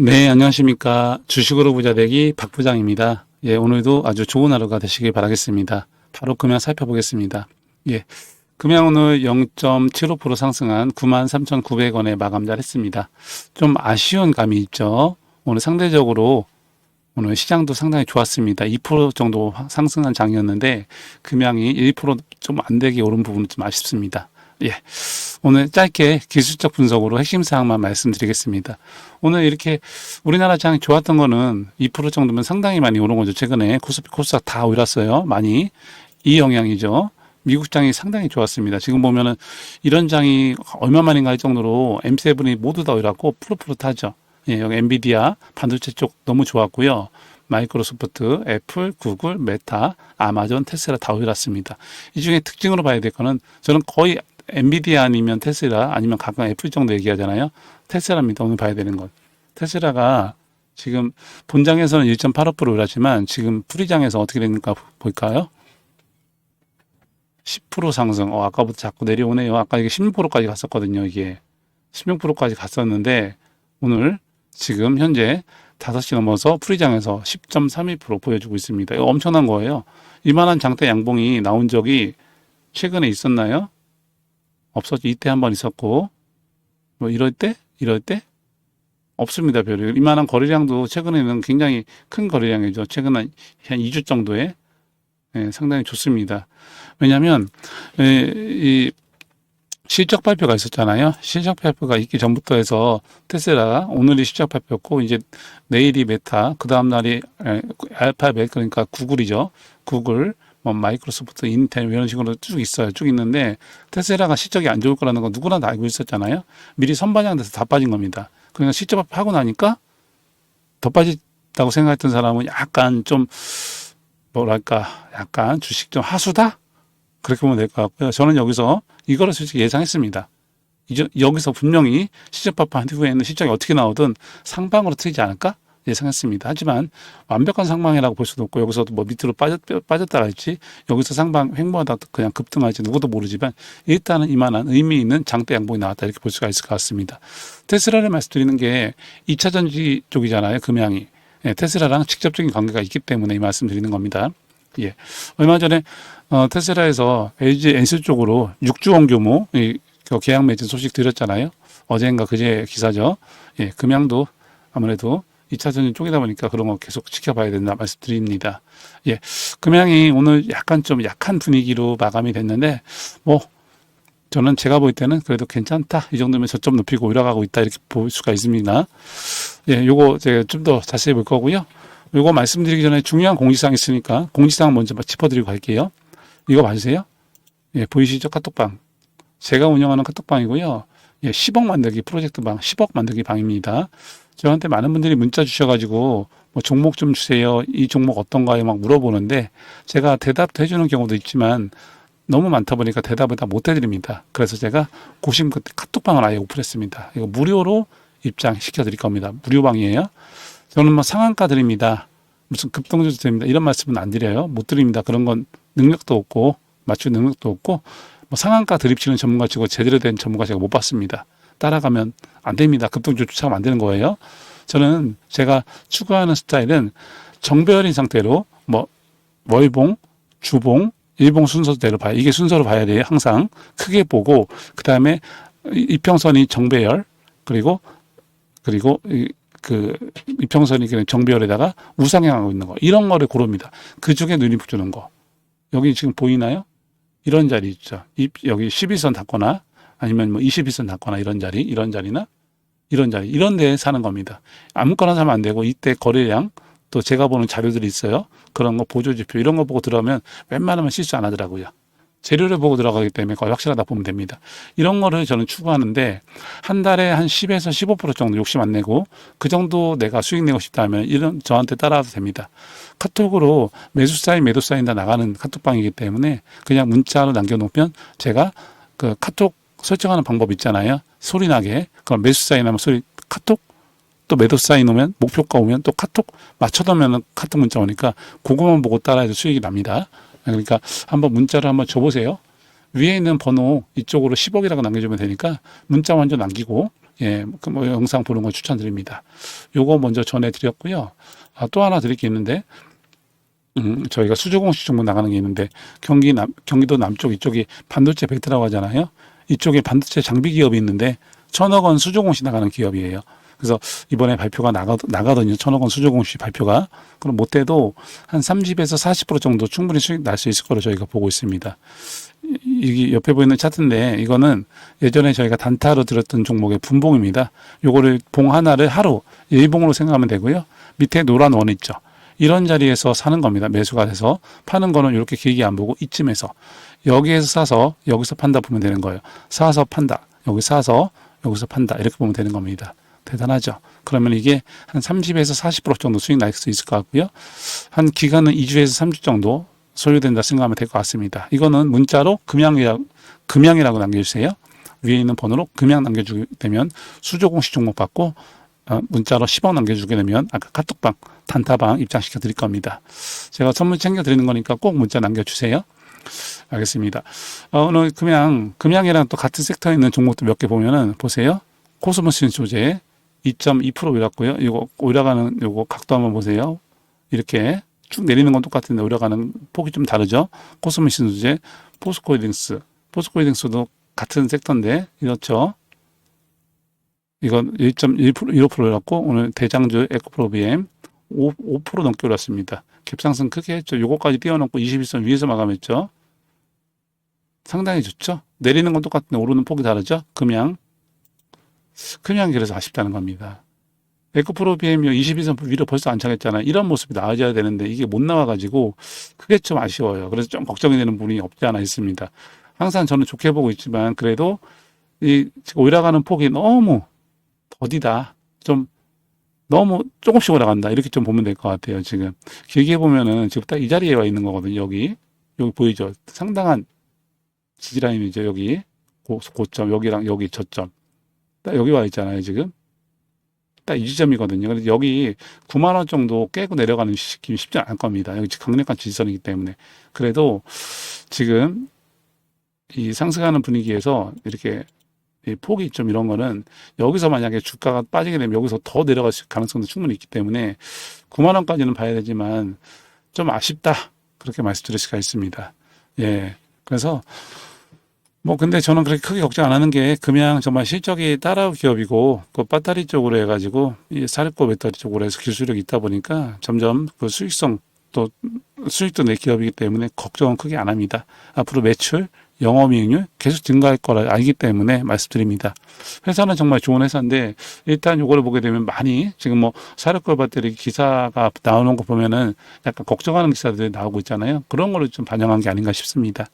네, 안녕하십니까. 주식으로 부자 되기 박 부장입니다. 예, 오늘도 아주 좋은 하루가 되시길 바라겠습니다. 바로 금양 살펴보겠습니다. 예, 금양 오늘 0.75% 상승한 93,900원에 마감잘 했습니다. 좀 아쉬운 감이 있죠. 오늘 상대적으로 오늘 시장도 상당히 좋았습니다. 2% 정도 상승한 장이었는데 금양이 1%좀 안 되게 오른 부분은 좀 아쉽습니다. 예. 오늘 짧게 기술적 분석으로 핵심 사항만 말씀드리겠습니다. 오늘 이렇게 우리나라 장이 좋았던 거는 2% 정도면 상당히 많이 오른 거죠. 최근에 코스피 코스닥 다 올랐어요. 많이. 이 영향이죠. 미국 장이 상당히 좋았습니다. 지금 보면은 이런 장이 얼마만인가 할 정도로 M7이 모두 다 올랐고 푸릇푸릇하죠. 예, 여기 엔비디아 반도체 쪽 너무 좋았고요. 마이크로소프트, 애플, 구글, 메타, 아마존, 테슬라 다 올랐습니다. 이 중에 특징으로 봐야 될 거는 저는 거의 엔비디아 아니면 테슬라 아니면 가끔 애플 정도 얘기하잖아요. 테슬라입니다. 오늘 봐야 되는 건. 테슬라가 지금 본장에서는 1.85% 올랐지만 지금 프리장에서 어떻게 되는가 볼까요? 10% 상승. 어, 아까부터 자꾸 내려오네요. 아까 이게 16%까지 갔었거든요. 이게 16%까지 갔었는데 오늘 지금 현재 5시 넘어서 프리장에서 10.32% 보여주고 있습니다. 이거 엄청난 거예요. 이만한 장대 양봉이 나온 적이 최근에 있었나요? 없었죠. 이때 한 번 있었고, 뭐 이럴 때? 이럴 때? 없습니다. 별로. 이만한 거래량도 최근에는 굉장히 큰 거래량이죠. 최근 한, 한 2주 정도에 예, 상당히 좋습니다. 왜냐하면 예, 이 실적 발표가 있었잖아요. 실적 발표가 있기 전부터 해서 테슬라 오늘이 실적 발표였고 이제 내일이 메타, 그 다음 날이 에, 알파벳 그러니까 구글이죠. 구글, 뭐 마이크로소프트, 인텔 뭐 이런 식으로 쭉 있어요. 쭉 있는데 테슬라가 실적이 안 좋을 거라는 건 누구나 다 알고 있었잖아요. 미리 선반영돼서 다 빠진 겁니다. 그러니까 실적 발표하고 나니까 더 빠졌다고 생각했던 사람은 약간 좀 뭐랄까 약간 주식 좀 하수다 그렇게 보면 될 것 같고요. 저는 여기서 이거를 솔직히 예상했습니다. 이제 여기서 분명히 시적 발표한 후에는 실적이 어떻게 나오든 상방으로 트이지 않을까 예상했습니다. 하지만 완벽한 상방이라고 볼 수도 없고 여기서도 뭐 밑으로 빠졌, 빠졌다 할지 여기서 상방 횡보하다 그냥 급등할지 누구도 모르지만 일단은 이만한 의미 있는 장대 양봉이 나왔다 이렇게 볼 수가 있을 것 같습니다. 테슬라를 말씀드리는 게 2차 전지 쪽이잖아요. 금양이. 예, 테슬라랑 직접적인 관계가 있기 때문에 이 말씀 드리는 겁니다. 예. 얼마 전에 어, 테슬라에서 LG 엔스 쪽으로 6조 원 규모 이, 그 계약 맺은 소식 드렸잖아요. 어제인가 그제 기사죠. 예, 금양도 아무래도 2차 전지 쪽이다 보니까 그런 거 계속 지켜봐야 된다 말씀드립니다. 예, 금양이 오늘 약간 좀 약한 분위기로 마감이 됐는데 뭐 저는 제가 볼 때는 그래도 괜찮다. 이 정도면 저점 높이고 올라가고 있다. 이렇게 볼 수가 있습니다. 예, 요거 제가 좀 더 자세히 볼 거고요. 요거 말씀드리기 전에 중요한 공지사항 있으니까 공지사항 먼저 짚어드리고 갈게요. 이거 봐주세요. 예, 보이시죠? 카톡방. 제가 운영하는 카톡방이고요. 예, 10억 만들기 프로젝트 방, 10억 만들기 방입니다. 저한테 많은 분들이 문자 주셔가지고 뭐 종목 좀 주세요. 이 종목 어떤가요? 막 물어보는데 제가 대답도 해주는 경우도 있지만 너무 많다 보니까 대답을 다 못 해드립니다. 그래서 제가 고심 끝에 카톡방을 아예 오픈했습니다. 이거 무료로 입장시켜 드릴 겁니다. 무료방이에요. 저는 뭐 상한가 드립니다. 무슨 급등주도 드립니다. 이런 말씀은 안 드려요. 못 드립니다. 그런 건 능력도 없고 맞출 능력도 없고 뭐 상한가 드립치는 전문가 치고 제대로 된 전문가 제가 못 봤습니다. 따라가면 안 됩니다. 급등주 쫓아가면 안 되는 거예요. 저는 제가 추구하는 스타일은 정배열인 상태로 뭐 월봉, 주봉, 일봉 순서대로 봐요. 이게 순서로 봐야 돼요. 항상 크게 보고 그 다음에 이평선이 정배열 그리고 그리고 이- 그 이평선이 그냥 정배열에다가 우상향하고 있는 거 이런 거를 고릅니다. 그 중에 눈이 붙는 거 여기 지금 보이나요? 이런 자리 있죠. 이- 여기 12선 닿거나 아니면 뭐 21선 닿거나 이런 자리 이런 자리나 이런 자리 이런 데 사는 겁니다. 아무거나 사면 안 되고 이때 거래량 또 제가 보는 자료들이 있어요. 그런 거 보조 지표 이런 거 보고 들어가면 웬만하면 실수 안 하더라고요. 재료를 보고 들어가기 때문에 거의 확실하다 보면 됩니다. 이런 거를 저는 추구하는데 한 달에 한 10에서 15% 정도 욕심 안 내고 그 정도 내가 수익 내고 싶다면 이런 저한테 따라와도 됩니다. 카톡으로 매수 사인 매도 사인 다 나가는 카톡방이기 때문에 그냥 문자로 남겨놓으면 제가 그 카톡 설정하는 방법 있잖아요. 소리 나게 그럼 매수 사인 하면 소리 카톡 또 매도 사인 오면 목표가 오면 또 카톡 맞춰놓으면 카톡 문자 오니까 그거만 보고 따라해도 수익이 납니다. 그러니까 한번 문자를 한번 줘보세요. 위에 있는 번호 이쪽으로 10억이라고 남겨주면 되니까 문자 먼저 남기고 예, 그뭐 영상 보는 거 추천드립니다. 요거 먼저 전해드렸고요. 아, 또 하나 드릴 게 있는데, 음, 저희가 수주공시 정보 나가는 게 있는데, 경기 남, 경기도 남쪽 이쪽이 반도체 벡터라고 하잖아요. 이쪽에 반도체 장비 기업이 있는데, 천억 원 수주공시 나가는 기업이에요. 그래서 이번에 발표가 나가, 나가더니 천억 원 수주공시 발표가, 그럼 못해도 한 30에서 40% 정도 충분히 수익 날 수 있을 거로 저희가 보고 있습니다. 이- 옆에 보이는 차트인데 이거는 예전에 저희가 단타로 들었던 종목의 분봉입니다. 요거를 봉 하나를 하루 일봉으로 생각하면 되고요. 밑에 노란 원 있죠. 이런 자리에서 사는 겁니다. 매수가 돼서 파는 거는 이렇게 길게 안 보고 이쯤에서 여기에서 사서 여기서 판다 보면 되는 거예요. 사서 판다. 여기 사서 여기서 판다. 이렇게 보면 되는 겁니다. 대단하죠. 그러면 이게 한 30에서 40% 정도 수익 날 수 있을 것 같고요. 한 기간은 2주에서 3주 정도 소요된다 생각하면 될 것 같습니다. 이거는 문자로 금양이라, 금양이라고 남겨주세요. 위에 있는 번호로 금양 남겨주게 되면 수조공시 종목 받고 어, 문자로 10원 남겨주게 되면 아까 카톡방, 단타방 입장시켜 드릴 겁니다. 제가 선물 챙겨 드리는 거니까 꼭 문자 남겨주세요. 알겠습니다. 어, 오늘 금양, 금양이랑 또 같은 섹터에 있는 종목도 몇 개 보면은 보세요. 코스모스 소재 2.2% 올랐고요. 이거 올라가는 요거 각도 한번 보세요. 이렇게 쭉 내리는 건 똑같은데 올라가는 폭이 좀 다르죠. 코스모스 소재, 포스코홀딩스, 포스코홀딩스도 같은 섹터인데 이렇죠. 이건 1.1% 1% 올랐고 오늘 대장주 에코프로비엠 5, 5% 넘게 올랐습니다. 갭상승 크게 했죠. 요거까지 뛰어넘고 21선 위에서 마감했죠. 상당히 좋죠. 내리는 건 똑같은데 오르는 폭이 다르죠. 금양. 금양 그래서 아쉽다는 겁니다. 에코프로 BM이 22선 위로 벌써 안착했잖아요. 이런 모습이 나와줘야 되는데 이게 못 나와가지고 그게 좀 아쉬워요. 그래서 좀 걱정이 되는 부분이 없지 않아 있습니다. 항상 저는 좋게 보고 있지만 그래도 이 지금 올라가는 폭이 너무 더디다. 좀 너무 조금씩 올라간다. 이렇게 좀 보면 될 것 같아요. 지금 길게 보면은 지금 딱 이 자리에 와 있는 거거든요. 여기 여기 보이죠? 상당한 지지라인이죠. 여기 고, 고점 여기랑 여기 저점 딱 여기 와 있잖아요. 지금 딱이 지점이거든요. 그래서 여기 9만 원 정도 깨고 내려가는 시기 쉽지 않을 겁니다. 여기 강력한 지지선이기 때문에 그래도 지금 이 상승하는 분위기에서 이렇게 이 폭이 좀 이런 거는 여기서 만약에 주가가 빠지게 되면 여기서 더 내려갈 수- 가능성도 충분히 있기 때문에 9만 원까지는 봐야 되지만 좀 아쉽다 그렇게 말씀드릴 수가 있습니다. 예, 그래서 뭐 근데 저는 그렇게 크게 걱정 안 하는 게 금양 정말 실적이 따라올 기업이고 그 배터리 쪽으로 해가지고 이 사립고 배터리 쪽으로 해서 기술력이 있다 보니까 점점 그 수익성 또 수익도 내 기업이기 때문에 걱정은 크게 안 합니다. 앞으로 매출 영업이익률 계속 증가할 거라 알기 때문에 말씀드립니다. 회사는 정말 좋은 회사인데 일단 이거를 보게 되면 많이 지금 뭐 사력걸 배터리 기사가 나오는 거 보면은 약간 걱정하는 기사들이 나오고 있잖아요. 그런 거를 좀 반영한 게 아닌가 싶습니다.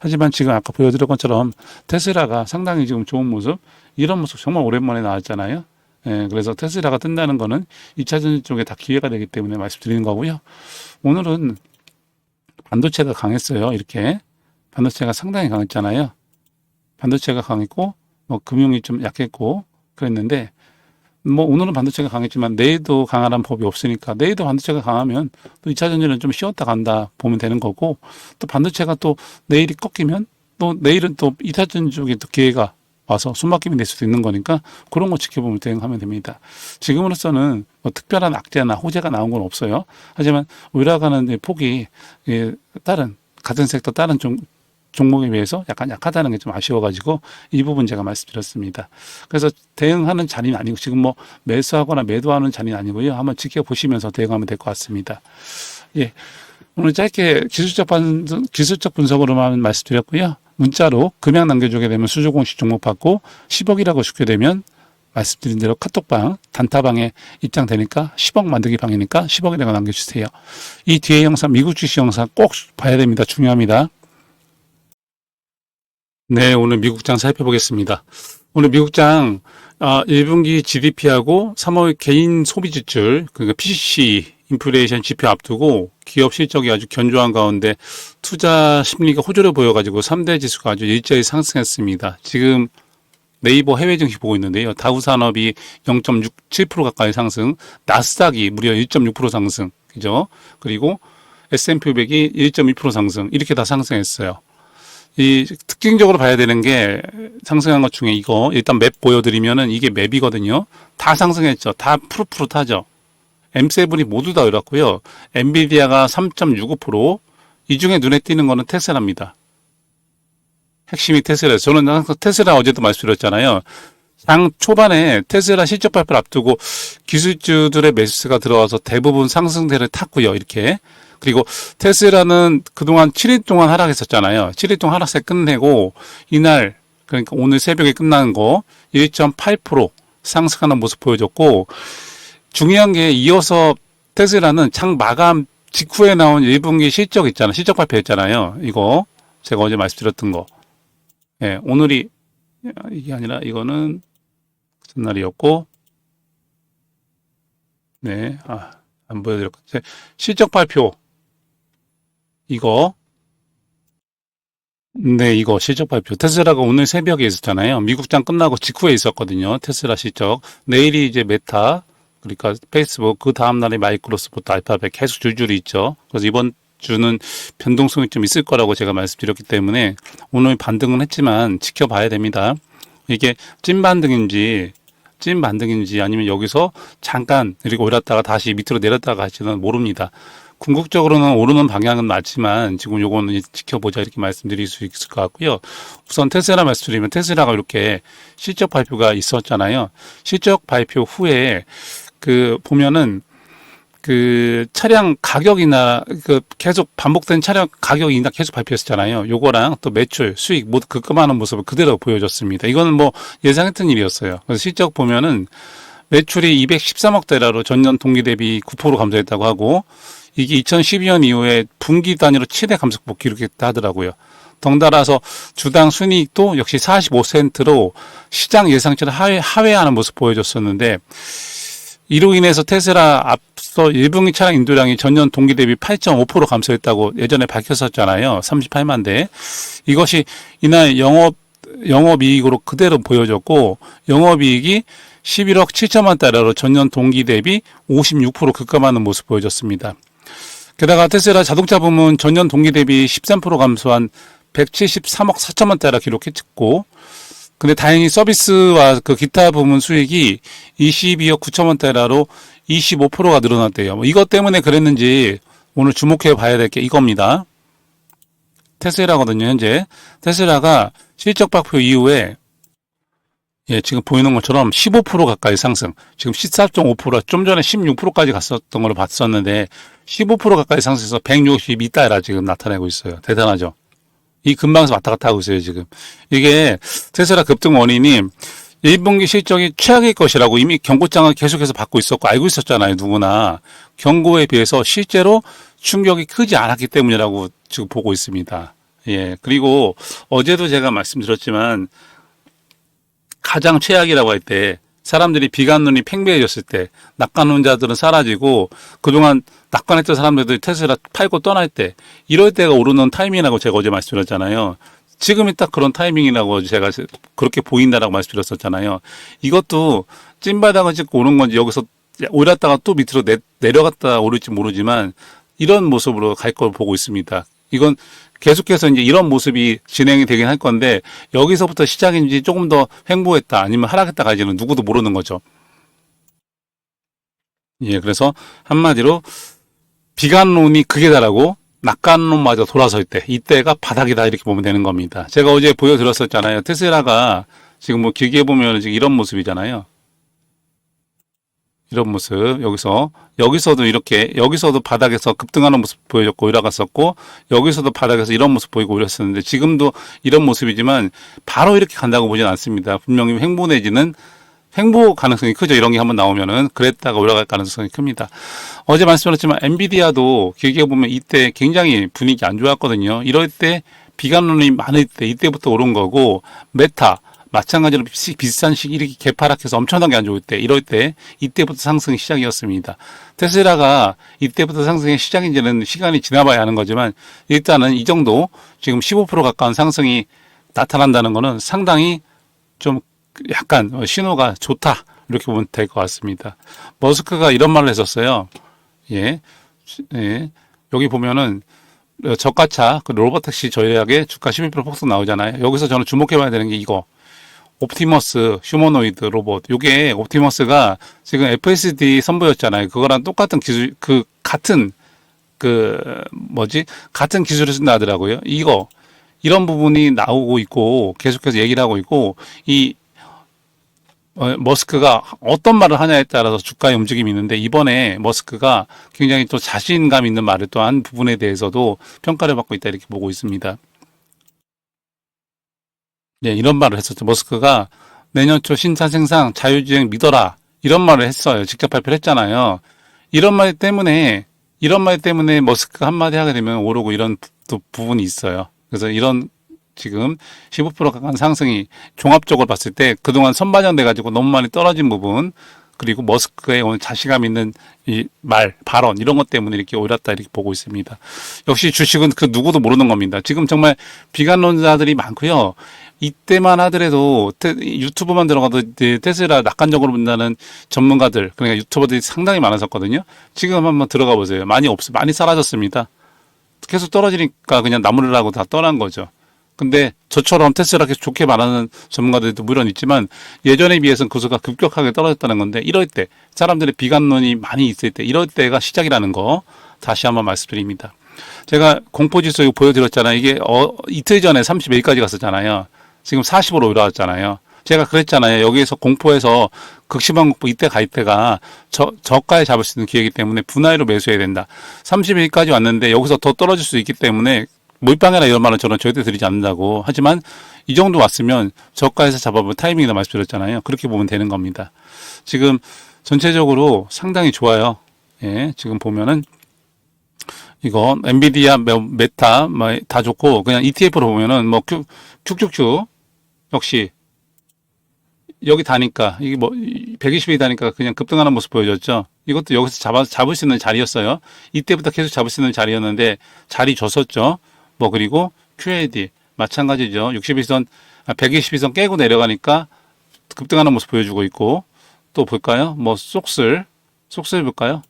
하지만 지금 아까 보여드린 것처럼 테슬라가 상당히 지금 좋은 모습 이런 모습 정말 오랜만에 나왔잖아요. 예, 그래서 테슬라가 뜬다는 거는 2차 전지 쪽에 다 기회가 되기 때문에 말씀드리는 거고요. 오늘은 반도체가 강했어요. 이렇게 반도체가 상당히 강했잖아요. 반도체가 강했고 뭐 금융이 좀 약했고 그랬는데 뭐 오늘은 반도체가 강했지만 내일도 강하다는 법이 없으니까 내일도 반도체가 강하면 또 2차 전지는 좀 쉬었다 간다 보면 되는 거고 또 반도체가 또 내일이 꺾이면 또 내일은 또 2차 전지 쪽에 또 기회가 와서 숨막힘이 될 수도 있는 거니까 그런 거 지켜보면 대응하면 됩니다. 지금으로서는 뭐 특별한 악재나 호재가 나온 건 없어요. 하지만 올라가는 폭이 예, 다른 같은 섹터 다른 종, 종목에 비해서 약간 약하다는 게 좀 아쉬워가지고 이 부분 제가 말씀드렸습니다. 그래서 대응하는 자리는 아니고 지금 뭐 매수하거나 매도하는 자리는 아니고요. 한번 지켜보시면서 대응하면 될 것 같습니다. 예. 오늘 짧게 기술적 반, 기술적 분석으로만 말씀드렸고요. 문자로 금양 남겨주게 되면 수주공시 종목 받고 10억이라고 주게 되면 말씀드린 대로 카톡방, 단타방에 입장되니까 10억 만들기 방이니까 10억이라고 남겨주세요. 이 뒤에 영상, 미국 주식 영상 꼭 봐야 됩니다. 중요합니다. 네, 오늘 미국장 살펴보겠습니다. 오늘 미국장 아, 1분기 GDP하고 3월 개인 소비 지출, 그러니까 PCC 인플레이션 지표 앞두고 기업 실적이 아주 견조한 가운데 투자 심리가 호조를 보여가지고 3대 지수가 아주 일제히 상승했습니다. 지금 네이버 해외 증시 보고 있는데요. 다우 산업이 0.67% 가까이 상승, 나스닥이 무려 1.6% 상승, 그죠? 그리고 S&P 500이 1.2% 상승, 이렇게 다 상승했어요. 이 특징적으로 봐야 되는 게 상승한 것 중에 이거 일단 맵 보여드리면은 이게 맵이거든요. 다 상승했죠. 다 푸릇푸릇하죠. M7이 모두 다 이렇고요. 엔비디아가 3.65%, 이 중에 눈에 띄는 거는 테슬라입니다. 핵심이 테슬라. 저는 항상 테슬라 어제도 말씀드렸잖아요. 장 초반에 테슬라 실적 발표를 앞두고 기술주들의 매수가 들어와서 대부분 상승세를 탔고요. 이렇게. 그리고 테슬라는 그동안 7일 동안 하락했었잖아요. 7일 동안 하락세 끝내고 이날 그러니까 오늘 새벽에 끝난 거1.8% 상승하는 모습 보여줬고 중요한 게 이어서 테슬라는 장 마감 직후에 나온 1분기 실적 있잖아요. 실적 발표했잖아요. 이거 제가 어제 말씀드렸던 거. 예, 오늘이 이게 아니라 이거는 전날이었고 네, 아, 안 보여드렸고 실적 발표 이거 네, 이거 실적 발표. 테슬라가 오늘 새벽에 있었잖아요. 미국장 끝나고 직후에 있었거든요. 테슬라 실적. 내일이 이제 메타, 그러니까 페이스북, 그 다음날에 마이크로소프트, 알파벳 계속 줄줄이 있죠. 그래서 이번 주는 변동성이 좀 있을 거라고 제가 말씀드렸기 때문에 오늘 반등은 했지만 지켜봐야 됩니다. 이게 찐 반등인지, 찐 반등인지 아니면 여기서 잠깐 그리고 올랐다가 다시 밑으로 내렸다가 할지는 모릅니다. 궁극적으로는 오르는 방향은 맞지만 지금 요거는 지켜보자 이렇게 말씀드릴 수 있을 것 같고요. 우선 테슬라 말씀드리면 테슬라가 이렇게 실적 발표가 있었잖아요. 실적 발표 후에 그 보면은 그 차량 가격이나 그 계속 반복된 차량 가격이나 계속 발표했잖아요. 요거랑 또 매출, 수익 모두 급감하는 모습을 그대로 보여줬습니다. 이거는 뭐 예상했던 일이었어요. 그래서 실적 보면은 매출이 213억 달러로 전년 동기 대비 9% 감소했다고 하고 이게 2012년 이후에 분기 단위로 최대 감소폭 기록했다 하더라고요. 덩달아서 주당 순이익도 역시 45센트로 시장 예상치를 하회, 하회하는 모습 보여줬었는데 이로 인해서 테슬라 앞서 1분기 차량 인도량이 전년 동기 대비 8.5% 감소했다고 예전에 밝혔었잖아요. 38만 대. 이것이 이날 영업 영업이익으로 그대로 보여졌고 영업이익이 11억 7천만 달러로 전년 동기 대비 56% 급감하는 모습 보여졌습니다. 게다가 테슬라 자동차 부문 전년 동기 대비 13% 감소한 173억 4천만 달러 기록했고 근데 다행히 서비스와 그 기타 부문 수익이 22억 9천만 달러로 25%가 늘어났대요. 뭐 이것 때문에 그랬는지 오늘 주목해 봐야 될 게 이겁니다. 테슬라거든요, 현재. 테슬라가 실적 발표 이후에 예, 지금 보이는 것처럼 15% 가까이 상승. 지금 14.5%, 좀 전에 16%까지 갔었던 걸로 봤었는데 15% 가까이 상승해서 162달러 지금 나타내고 있어요. 대단하죠. 이 근방에서 왔다 갔다 하고 있어요, 지금. 이게 테슬라 급등 원인이 1분기 실적이 최악일 것이라고 이미 경고장을 계속해서 받고 있었고 알고 있었잖아요, 누구나. 경고에 비해서 실제로 충격이 크지 않았기 때문이라고 지금 보고 있습니다. 예. 그리고 어제도 제가 말씀드렸지만 가장 최악이라고 할 때 사람들이 비관론이 팽배해졌을 때 낙관론자들은 사라지고 그동안 낙관했던 사람들이 테슬라 팔고 떠날 때 이럴 때가 오르는 타이밍이라고 제가 어제 말씀드렸잖아요. 지금이 딱 그런 타이밍이라고 제가 그렇게 보인다라고 말씀드렸었잖아요. 이것도 찐바닥을 찍고 오는 건지 여기서 올랐다가 또 밑으로 내, 내려갔다 오를지 모르지만 이런 모습으로 갈 걸 보고 있습니다. 이건 계속해서 이제 이런 모습이 진행이 되긴 할 건데 여기서부터 시작인지 조금 더 횡보했다 아니면 하락했다 갈지는 누구도 모르는 거죠. 예, 그래서 한마디로 비관론이 달하고 낙관론마저 돌아설 때 이때가 바닥이다 이렇게 보면 되는 겁니다. 제가 어제 보여드렸었잖아요. 테슬라가 지금 뭐 길게 보면 지금 이런 모습이잖아요. 이런 모습 여기서 여기서도 이렇게 여기서도 바닥에서 급등하는 모습 보여줬고 올라갔었고 여기서도 바닥에서 이런 모습 보이고 올렸었는데 지금도 이런 모습이지만 바로 이렇게 간다고 보진 않습니다. 분명히 횡보 내지는 횡보 가능성이 크죠. 이런 게 한번 나오면은 그랬다가 올라갈 가능성이 큽니다. 어제 말씀드렸지만 엔비디아도 길게 보면 이때 굉장히 분위기 안 좋았거든요. 이럴 때 비관론이 많을 때 이때부터 오른 거고 메타 마찬가지로 비슷한 시기 이렇게 개파락해서 엄청나게 안 좋을 때 이럴 때 이때부터 상승이 시작이었습니다. 테슬라가 이때부터 상승의 시작인지는 시간이 지나봐야 하는 거지만 일단은 이 정도 지금 15% 가까운 상승이 나타난다는 것은 상당히 좀 약간 신호가 좋다 이렇게 보면 될 것 같습니다. 머스크가 이런 말을 했었어요. 예, 예. 여기 보면은 어, 저가차 그 로버택시 전략의 주가 11% 폭락 나오잖아요. 여기서 저는 주목해봐야 되는 게 이거 옵티머스 휴머노이드 로봇 요게 옵티머스가 지금 FSD 선보였잖아요. 그거랑 똑같은 기술 그 같은 그 뭐지 같은 기술을 쓴다 하더라고요. 이거 이런 부분이 나오고 있고 계속해서 얘기를 하고 있고 이 어, 머스크가 어떤 말을 하냐에 따라서 주가의 움직임이 있는데 이번에 머스크가 굉장히 또 자신감 있는 말을 또 한 부분에 대해서도 평가를 받고 있다 이렇게 보고 있습니다. 네, 이런 말을 했었죠. 머스크가 내년 초 신차 생산 자유주행 믿어라 이런 말을 했어요. 직접 발표를 했잖아요. 이런 말 때문에 이런 말 때문에 머스크가 한마디 하게 되면 오르고 이런 부- 또 부분이 있어요. 그래서 이런 지금 15% 가까운 상승이 종합적으로 봤을 때 그동안 선반영돼 가지고 너무 많이 떨어진 부분 그리고 머스크의 오늘 자신감 있는 이 말, 발언 이런 것 때문에 이렇게 오랐다 이렇게 보고 있습니다. 역시 주식은 그 누구도 모르는 겁니다. 지금 정말 비관론자들이 많고요. 이때만 하더라도 테- 유튜브만 들어가도 테슬라 낙관적으로 본다는 전문가들 그러니까 유튜버들이 상당히 많았었거든요. 지금 한번 들어가 보세요. 많이 없, 많이 사라졌습니다. 계속 떨어지니까 그냥 나무라고 다 떠난 거죠. 근데 저처럼 테슬라 계속 좋게 말하는 전문가들도 물론 있지만 예전에 비해서는 구수가 급격하게 떨어졌다는 건데 이럴 때 사람들의 비관론이 많이 있을 때 이럴 때가 시작이라는 거 다시 한번 말씀드립니다. 제가 공포지수 보여드렸잖아요. 이게 어, 이틀 전에 31까지 갔었잖아요. 지금 40으로 올라왔잖아요. 제가 그랬잖아요. 여기에서 공포에서 극심한 공포 이때 갈 때가 저, 저가에 잡을 수 있는 기회이기 때문에 분할로 매수해야 된다. 31까지 왔는데 여기서 더 떨어질 수 있기 때문에 몰빵해라 이런 말은 저는 절대 드리지 않는다고. 하지만 이 정도 왔으면 저가에서 잡아볼 타이밍이다 말씀드렸잖아요. 그렇게 보면 되는 겁니다. 지금 전체적으로 상당히 좋아요. 예, 지금 보면은 이거 엔비디아, 메- 메타 뭐다 좋고 그냥 ETF로 보면은 뭐 큐, 큐큐큐 역시 여기 다니까 이게 뭐 120이 다니까 그냥 급등하는 모습 보여줬죠. 이것도 여기서 잡아 잡을 수 있는 자리였어요. 이때부터 계속 잡을 수 있는 자리였는데 자리 줬었죠. 뭐 그리고 QAD 마찬가지죠. 61선 아, 122선 깨고 내려가니까 급등하는 모습 보여주고 있고 또 볼까요? 뭐 쏙슬 쏙슬 볼까요?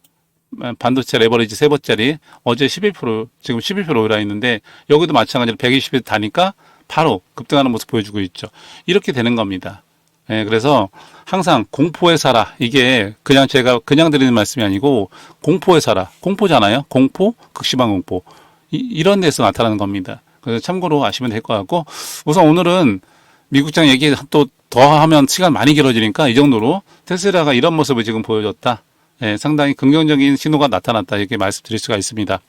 아, 반도체 레버리지 세 번짜리 어제 11% 지금 11% 올라 있는데 여기도 마찬가지로 120에 다니까 바로 급등하는 모습 보여주고 있죠. 이렇게 되는 겁니다. 예, 그래서 항상 공포에 살아. 이게 그냥 제가 그냥 드리는 말씀이 아니고 공포에 살아. 공포잖아요. 공포, 극심한 공포. 이, 런 데서 나타나는 겁니다. 그래서 참고로 아시면 될 것 같고 우선 오늘은 미국장 얘기 또 더 하면 시간 많이 길어지니까 이 정도로 테슬라가 이런 모습을 지금 보여줬다. 예, 상당히 긍정적인 신호가 나타났다. 이렇게 말씀드릴 수가 있습니다.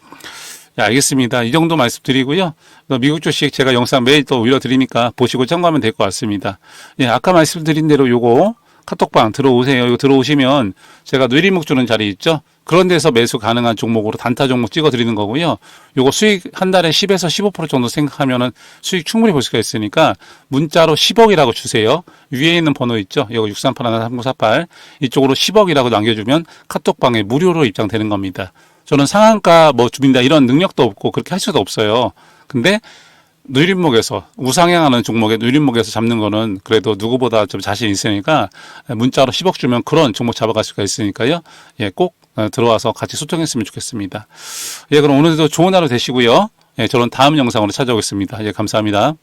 네, 알겠습니다. 이 정도 말씀드리고요. 또 미국 주식 제가 영상 매일 또 올려드리니까 보시고 참고하면 될 것 같습니다. 예, 아까 말씀드린 대로 요거 카톡방 들어오세요. 이거 들어오시면 제가 누리목 주는 자리 있죠? 그런 데서 매수 가능한 종목으로 단타 종목 찍어 드리는 거고요. 요거 수익 한 달에 10에서 15% 정도 생각하면은 수익 충분히 볼 수가 있으니까 문자로 10억이라고 주세요. 위에 있는 번호 있죠? 이거 6381-3948 이쪽으로 10억이라고 남겨주면 카톡방에 무료로 입장되는 겁니다. 저는 상한가 뭐 주민다 이런 능력도 없고 그렇게 할 수도 없어요. 근데 누림목에서 우상향하는 종목에 누림목에서 잡는 거는 그래도 누구보다 좀 자신 있으니까 문자로 10억 주면 그런 종목 잡아갈 수가 있으니까요. 예, 꼭 어, 들어와서 같이 소통했으면 좋겠습니다. 예, 그럼 오늘도 좋은 하루 되시고요. 예, 저는 다음 영상으로 찾아오겠습니다. 예, 감사합니다.